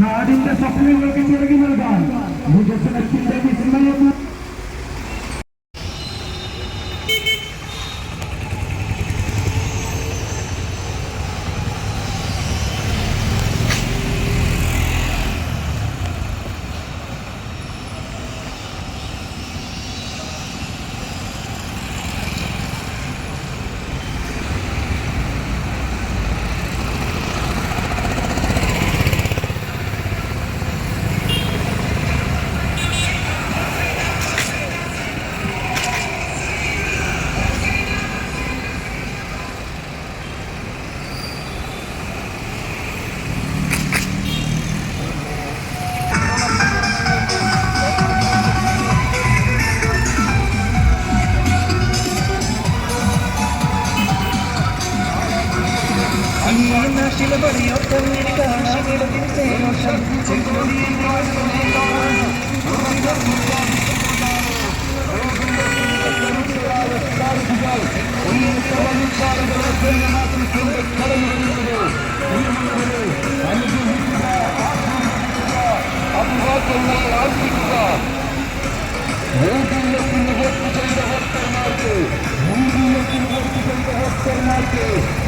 നാടിന്റെ സ്വപ്നങ്ങൾക്ക് തുടങ്ങി നൽകാൻ വികസനത്തിന്റെ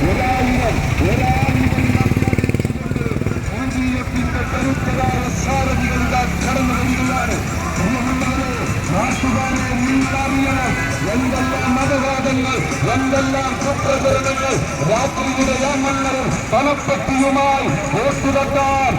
We're out of here. We're out of here. വിസ്മയം എന്തെല്ലാം മതവാദങ്ങൾ എന്തെല്ലാം കുപ്രചരണങ്ങൾ രാത്രിയുടെ യാമങ്ങളും പണപ്പെട്ടിയുമായി ഓട്ടുതട്ടാൻ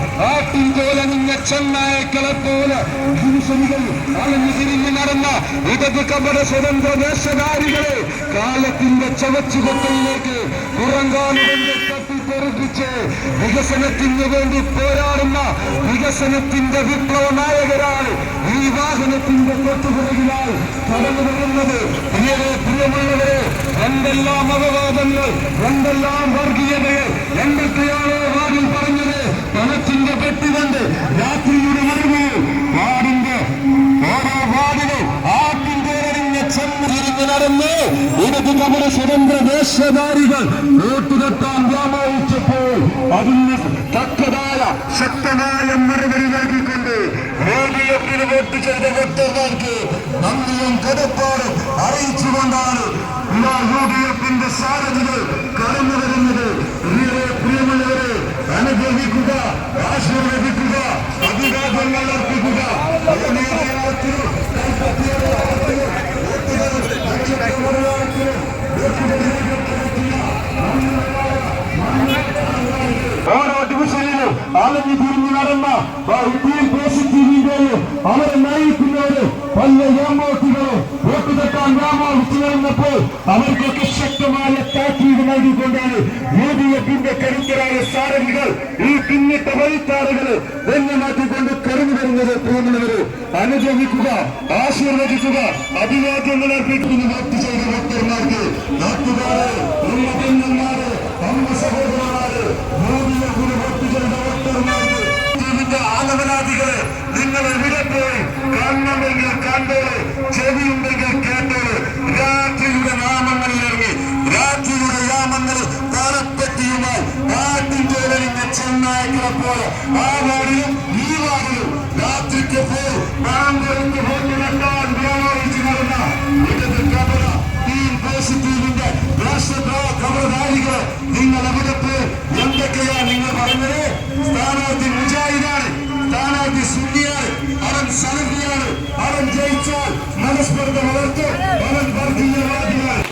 നിന്ന ചെന്നായക്കളെ പോലെ ഭൂഷണികൾ അലഞ്ഞു തിരിഞ്ഞു നടന്ന ഇടത് കപട സ്വതന്ത്ര ദേശകാരികളെ കാലത്തിന്റെ ചവച്ചുകൊട്ടയിലേക്ക് പുറങ്കാലുകൊണ്ട് തട്ടിത്തെറിപ്പിച്ച് വികസനത്തിന് വേണ്ടി പോരാടുന്ന വികസനത്തിന്റെ വിപ്ലവ നായകരാണ് ഈ വാഹനത്തിന്റെ തൊട്ടുപിറകിലായി കടന്നു വരുന്നത്. പ്രിയരെ പ്രിയമുള്ളവരെ എന്തെല്ലാം അപവാദങ്ങൾ എന്തെല്ലാം വർഗീയതകൾ എന്തൊക്കെയാണോ വാതിൽ പറഞ്ഞത്? പണത്തിന്റെ പെട്ടി കൊണ്ട് നടന്ന് ഇടത് നമ്മുടെ സ്വതന്ത്ര ദേശധാരികൾ വോട്ടുകെട്ടാൻ വ്യാമോഹിച്ചപ്പോൾ അതിന് തക്കതായ ശക്തമായ മറുപടി നൽകിക്കൊണ്ട് മോദിയെപ്പിന് വോട്ട് ചെയ്ത വോട്ടർമാർക്ക് നന്ദിയും കടപ്പാടും അറിയിച്ചുകൊണ്ടാണ് യുഡിഎഫിന്റെ സാരഥികൾ കടന്നു വരുന്നത് പ്രിയരെ പ്രിയമുള്ളവരെ അനുഗ്രഹിക്കുക ആശീർവദിക്കുക അഭിവാദ്യങ്ങൾ അർപ്പിക്കുക ജനീയത്തിന് കൈപ്പറ്റിയുടെ ആപത്തിന് വോട്ടുകൾ ലക്ഷക്കണക്കിന് ഓരോ ഡിവിഷനിലും അലഞ്ഞു തിരിഞ്ഞു നടന്ന പോസിറ്റീവിന്റെയും അവരെ നയിക്കുന്നവര് പല യാമോട്ടികളെ വോട്ട് വരുന്നപ്പോൾ അവർക്കൊക്കെ ശക്തമായ താക്കീത് നൽകിക്കൊണ്ടാണ് യു കരുത്തരായ സാരഥികൾ ഈ പിന്നിട്ട വഴിത്താറുകൾ തന്നെ മാറ്റിക്കൊണ്ട് കടന്നു വരുന്നത് പോകുന്നവര് ആശീർവദിക്കുക അഭിവാദ്യങ്ങൾ അർപ്പിക്കുന്ന വോട്ട് ചെയ്ത ഭക്തന്മാർക്ക്. അമ്മ സഹോദരന്മാരെ നിങ്ങൾ എവിടെ പോയി കാണണമെങ്കിൽ ചെവിയുണ്ടെങ്കിൽ പോലെ ആ വാർഡിലും ഈ വാർഡിലും രാത്രിക്ക് ബാങ്കുകൾക്ക് വോട്ട് വെക്കാൻ വ്യാപാരിച്ചു നടന്ന ഇടത് കബറ ടീം പോസിറ്റീവിന്റെ കബറധാരികളെ നിങ്ങൾ അവിടെ പോയി? എന്തൊക്കെയാ നിങ്ങൾ പറഞ്ഞത് സ്ഥാനാർത്ഥി മുജാഹിദാണ് സ്ഥാനാർത്ഥി സുന്നിയാണ് അവൻ സലഫിയാണ്. അവൻ ജയിച്ചാൽ മനസ്പർദ്ധ വളർത്തും അവൻ വർഗീയവാദിയാണ്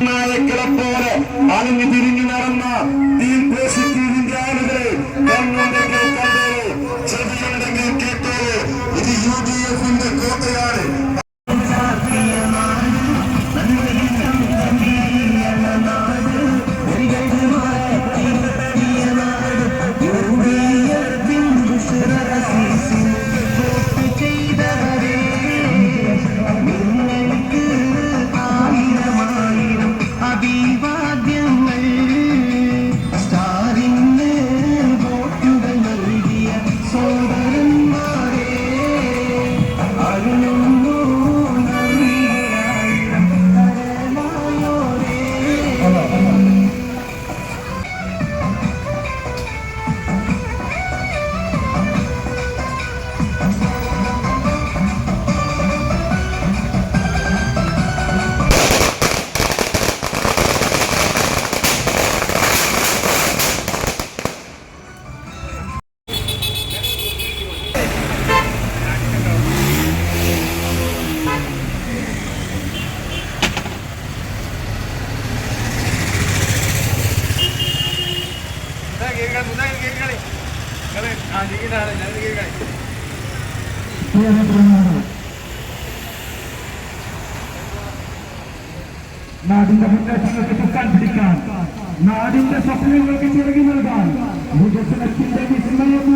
നായക്കളെ പോലെ അലഞ്ഞു നാടിന്റെ മുന്നേറ്റങ്ങൾക്ക് തുക്കാൻ പിടിക്കാൻ നാടിന്റെ സ്വപ്നങ്ങൾക്ക് തുടങ്ങി നൽകാൻ വികസനത്തിന്റെ വിസ്മയം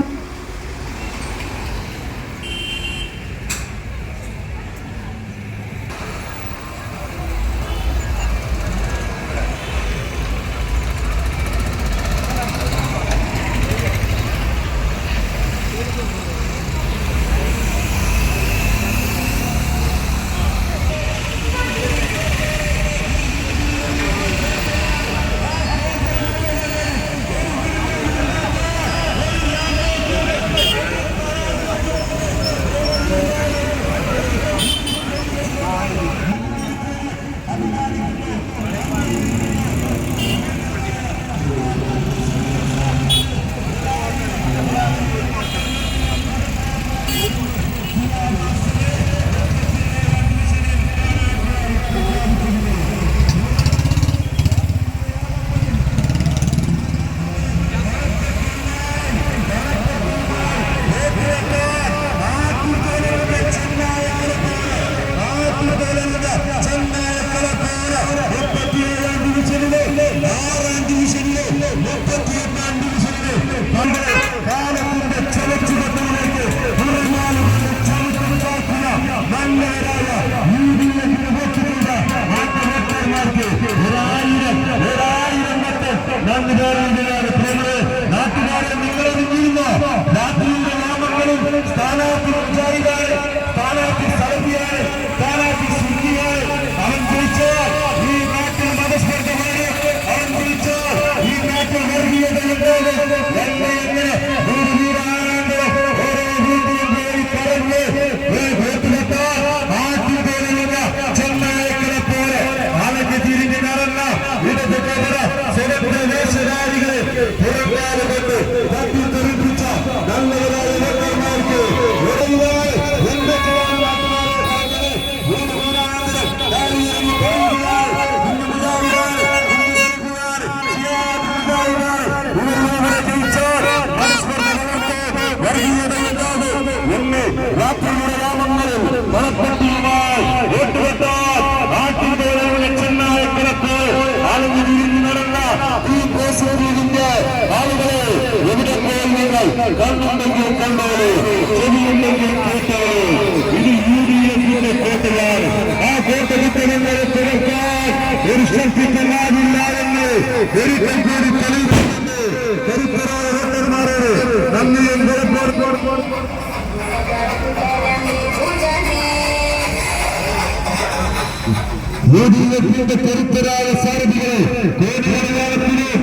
తొమ్మిదో போராட்டம் கண்ணுக்கு கொண்டவரு செவியுள்ளது கேட்டவரு இது யூடிஎஃப் கேட்டுள்ளார் ஆ கேட்டதுக்கு நீங்கள் திறக்கார் ஒரு சக்திக்கு நான் இல்லாதென்று எரிக்கம் கூடி தெளிவு கருப்பராக வேட்டர்மாறு நன்மையின் பிறப்போடு யூடிஎஃப் திருப்பராக சாரதிகள் கோடி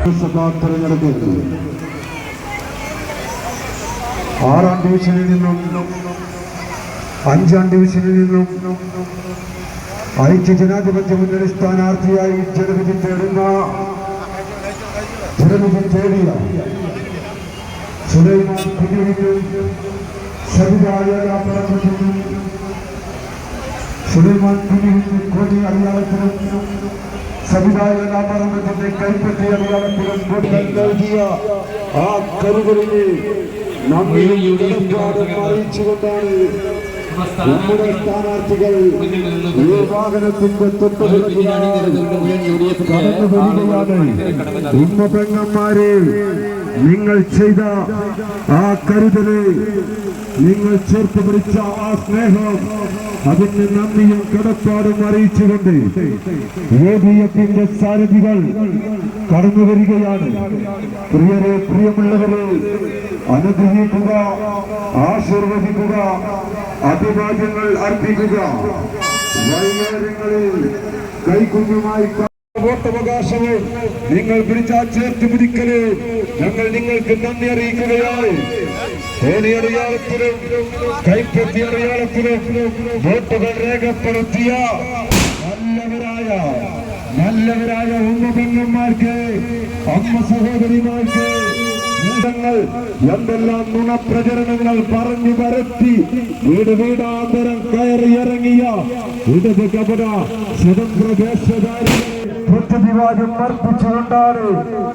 സഭാ തെരഞ്ഞെടുപ്പ് ആറാം ഡിവിഷനിൽ നിന്നും അഞ്ചാം ഡിവിഷനിൽ നിന്നും ഐക്യ ജനാധിപത്യ മുന്നണി സ്ഥാനാർത്ഥിയായി ജനവിധി തേടുന്ന ജനവിധി തേടിയ സുലൈമാൻ കുഞ്ഞുവിനും സവിതായ പരമത്തിനും സുലൈമാൻ കുഞ്ഞുവിനും കോടി അടയാളത്തിനും സമുദായ നാമത്തിന്റെ കൈപ്പറ്റി അടയാളത്തിലും വോട്ടുകൾ നൽകിയ ആ കരുതലിനെ നമ്മെ അറിയിച്ചുകൊണ്ടാണ് നമ്മുടെ സ്ഥാനാർത്ഥികൾ ഈ വാഹനത്തിന്റെ തൊട്ടുപിറകിലായി ഇന്ന് പെങ്ങന്മാരെ നിങ്ങൾ ചെയ്ത ആ കരുതൽ നിങ്ങൾ ചേർത്ത് പിടിച്ച ആ സ്നേഹം അതിന് നന്ദിയും കടപ്പാടും അറിയിച്ചുകൊണ്ട് ഏബിയത്തിന്റെ സാരഥികൾ കടന്നു വരികയാണ്. പ്രിയരെ പ്രിയമുള്ളവരെ അനുഗ്രഹിക്കുക ആശീർവദിക്കുക അഭിവാദ്യങ്ങൾ അർപ്പിക്കുക. വൈകുന്നേരങ്ങളിൽ കൈക്കുഞ്ഞുമായി വോട്ടവകാശവും നിങ്ങൾ പിടിച്ചാൽ ചേർത്ത് പിടിക്കൽ. ഞങ്ങൾ നിങ്ങൾക്ക് നന്ദി അറിയിക്കുകയാണ്. ഹോലി അടയാളത്തിലും കൈപ്പത്തി അടയാളത്തിലും വോട്ടുകൾ രേഖപ്പെടുത്തിയ നല്ലവരായ നല്ലവരായ ഉമ്മപെങ്ങന്മാർക്ക് അമ്മ സഹോദരിമാർക്ക് നിങ്ങൾ എന്തെല്ലാം നുണപ്രചരണങ്ങൾ പറഞ്ഞു പരത്തി. വീട് വീടാന്തരം കയറി ഇറങ്ങിയ ഇടത് കപട സ്വതന്ത്ര ദേശകാരികളെ പ്രത്യഭിവാദ്യം അർപ്പിച്ചുകൊണ്ടാണ്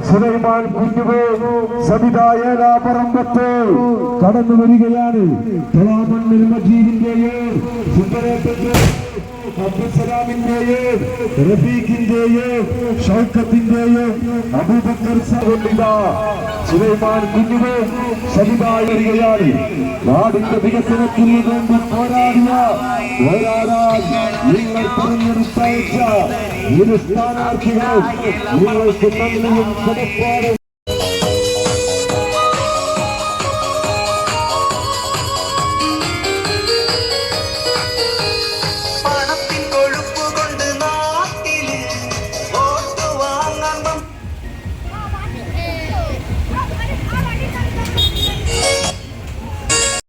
സുലൈമാൻ കുഞ്ഞുവേ സവിതായ പറമ്പത്ത് കടന്നു വരികയാണ്. തുളാമണ്ണിൽ മജീദിന്റെയും സുന്ദരേട്ടന്റെ അബ്ദുസലാമിന്റെയും റഫീഖിന്റെയും ഷൗക്കത്തിന്റെയും അബൂബക്കർ സുലൈമാൻ കുഞ്ഞുവേ ശനിതായി വരികയാണ്. നാടിന്റെ വികസനത്തിന് വേണ്ടി പോരാടിയ പോരാടാൻ നിങ്ങൾ പറഞ്ഞെടുത്തയച്ച ഇരു സ്ഥാനാർത്ഥികൾ നിങ്ങൾക്ക് നന്ദിയും കടപ്പാടും